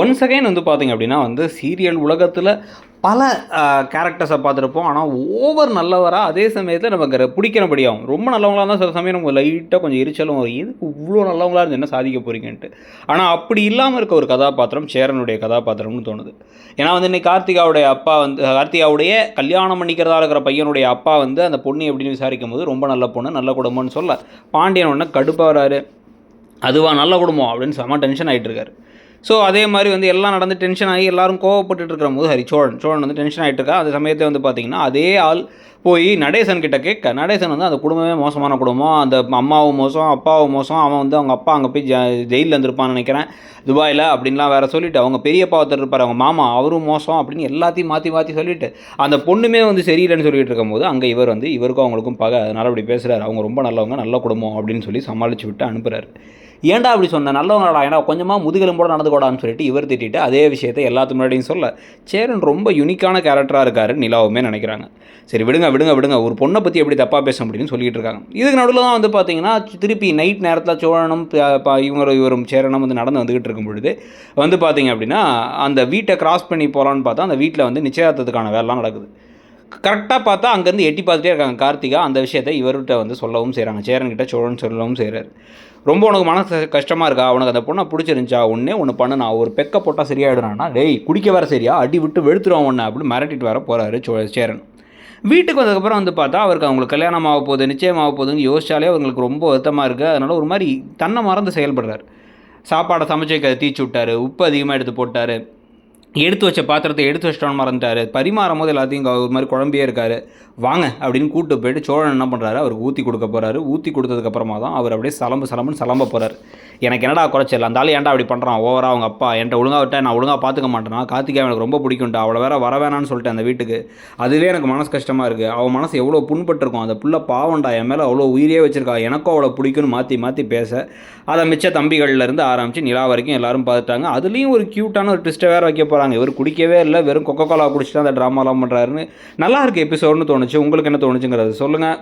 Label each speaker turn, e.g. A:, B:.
A: Once again வந்து பார்த்தீங்க அப்படின்னா வந்து சீரியல் உலகத்தில் பல கேரக்டர்ஸை பார்த்துருப்போம். ஆனால் ஓவர் நல்லவராக அதே சமயத்தில் நமக்கு பிடிக்கிறபடியாகும் ரொம்ப நல்லவங்களாக இருந்தால் சில சமயம் நம்ம லைட்டாக கொஞ்சம் எரிச்சலும் வரும். எதுக்கு இவ்வளோ நல்லவங்களாக இருந்து என்ன சாதிக்க போகிறீங்கன்ட்டு ஆனால் அப்படி இல்லாமல் இருக்க ஒரு கதாபாத்திரம் சேரனுடைய கதாபாத்திரம்னு தோணுது. ஏன்னா வந்து இன்னைக்கு கார்த்திகாவுடைய அப்பா வந்து கார்த்திகாவுடைய கல்யாணம் பண்ணிக்கிறதா இருக்கிற பையனுடைய அப்பா வந்து அந்த பொண்ணு எப்படின்னு விசாரிக்கும் போது ரொம்ப நல்ல பொண்ணு நல்ல குடும்பம்னு சொல்ல. பாண்டியன் உடனே கடுப்பாகிறாரு அதுவா நல்ல குடும்பம். அப்படின்னு செம டென்ஷன் ஆகிட்டு இருக்காரு. ஸோ அதே மாதிரி வந்து எல்லாம் நடந்து டென்ஷன் ஆகி எல்லாரும் கோவப்பட்டுட்டு இருக்கிற போது ஹரி சோழன் சோழன் வந்து டென்ஷன் ஆகிட்டு இருக்கா அந்த சமயத்தில் வந்து பார்த்தீங்கன்னா அதே ஆள் போய் நடேசன் கிட்ட கேட்க நடேசன் வந்து அந்த குடும்பமே மோசமான குடும்பம் அந்த அம்மாவும் மோசம் அப்பாவும் மோசம் அவன் வந்து அவங்க அப்பா அங்கே போய் ஜ- ஜெயிலில் இருந்திருப்பான்னு நினைக்கிறேன் துபாயில் அப்படின்லாம் வேற சொல்லிவிட்டு அவங்க பெரியப்பா ஒருத்தர் இருப்பார் அவங்க மாமா அவரும் மோசம் அப்படின்னு எல்லாத்தையும் மாற்றி மாற்றி சொல்லிட்டு அந்த பொண்ணுமே வந்து சரியில்லைன்னு சொல்லிட்டு இருக்கும்போது அங்கே இவர் வந்து இவருக்கும் அவங்களுக்கும் பகை அதனால் அப்படி பேசுகிறார் அவங்க ரொம்ப நல்லவங்க நல்ல குடும்பம் அப்படின்னு சொல்லி சமாளித்து விட்டு அனுப்புகிறாரு ஏன்டா அப்படி சொன்ன? நல்லவங்கடா ஏன்னா கொஞ்சமாக முதுகெலும்போட நடந்துக்கூடாதுன்னு சொல்லிட்டு இவர் திட்டிட்டு அதே விஷயத்தை எல்லாத்து முன்னாடியும் சொல்ல. சேரன் ரொம்ப யூனிக்கான கேரக்டராக இருக்காரு நிலாவுமே நினைக்கிறாங்க. சரி விடுங்க விடுங்க விடுங்க. ஒரு பொண்ணை பற்றி எப்படி தப்பாக பேச முடியும்னு சொல்லிட்டு இருக்காங்க. இதுக்கு நடுவில் தான் வந்து பார்த்தீங்கன்னா திருப்பி நைட் நேரத்தில் சோழனும் இவங்க இவரும் சேரனும் வந்து நடந்து வந்துகிட்டு இருக்கும் பொழுது வந்து பார்த்தீங்க அப்படின்னா அந்த வீட்டை கிராஸ் பண்ணி போகலான்னு பார்த்தா அந்த வீட்டில் வந்து நிச்சயதார்த்தத்துக்கான வேலைலாம் நடக்குது. கரெக்டாக பார்த்தா அங்கேருந்து எட்டி பார்த்துட்டே இருக்காங்க. கார்த்திகா அந்த விஷயத்தை இவர்கிட்ட வந்து சொல்லவும் செய்கிறாங்க சேரன்கிட்ட சோழன் சொல்லவும் செய்கிறார் ரொம்ப உனக்கு மனசு கஷ்டமாக இருக்கா? உனக்கு அந்த பொண்ணை பிடிச்சிருந்துச்சா? ஒன்றே ஒன்று பண்ணு. நான் ஒரு பெக்க போட்டால் சரியாயிடுறான்னா டேய் குடிக்க வர சரியா? அடி விட்டு வெளுத்துருவோம் ஒன்று அப்படின்னு மிரட்டிட்டு வர போகிறாரு சோ சேரன். வீட்டுக்கு வந்ததுக்கப்புறம் வந்து பார்த்தா அவருக்கு அவங்களுக்கு கல்யாணம் ஆக போகுது நிச்சயம் ஆக போகுதுன்னு யோசிச்சாலே அவங்களுக்கு ரொம்ப வருத்தமாக இருக்குது அதனால் ஒரு மாதிரி தன்னை மறந்து செயல்படுறாரு. சாப்பாடை சமைச்சு தீச்சு விட்டார். உப்பு அதிகமாக எடுத்து போட்டார். எடுத்து வச்ச பாத்திரத்தை எடுத்து வச்சிட்டோன்னு மறந்துட்டார். பரிமாறும் போது எல்லாத்தையும் ஒரு மாதிரி குழம்பியே இருக்கார். வாங்க அப்படின்னு கூட்டு போயிட்டு சோழன் என்ன பண்ணுறாரு அவருக்கு ஊற்றி கொடுக்க போகிறாரு ஊற்றி கொடுத்ததுக்கப்புறமா தான் அவர் அப்படியே சலம்பு சலம்புன்னு சலம்ப போகிறார் எனக்கு என்னடா குறைச்சல்? அந்த ஆள் ஏன்டா அப்படி பண்ணுறான் ஓவராக அவங்க அப்பா. என்கிட்ட ஒழுங்கா விட்டா நான் ஒழுங்காக பார்த்துக்க மாட்டேனா? கார்த்திகா எனக்கு ரொம்ப பிடிக்கும்டா. அவளை வேற வர வேணான்னு சொல்லிட்டு அந்த வீட்டுக்கு. அதுவே எனக்கு மனசு கஷ்டமாக இருக்குது அவள் மனசு எவ்வளோ புண்பட்டிருக்கும். அந்த புள்ள பாவம்டா. என் மேலே அவ்வளோ உயிரியே வச்சிருக்கா. எனக்கும் அவளை பிடிக்கும்னு மாற்றி மாற்றி பேச. அதை மிச்ச தம்பிகள்லேருந்து ஆரம்பித்து நிலா வரைக்கும் எல்லாரும் பார்த்துட்டாங்க. அதுலேயும் ஒரு க்யூட்டான ஒரு ட்விஸ்ட்டை வேறு வைக்க போகிறாங்க இவர் குடிக்கவே இல்லை. வெறும் கொக்கோ கோலா குடிச்சிட்டு அந்த ட்ராமாலாம் பண்ணுறாருன்னு நல்லா இருக்குது எபிசோட்னு தோணுச்சு. உங்களுக்கு என்ன தோணுச்சுங்கிறது சொல்லுங்கள்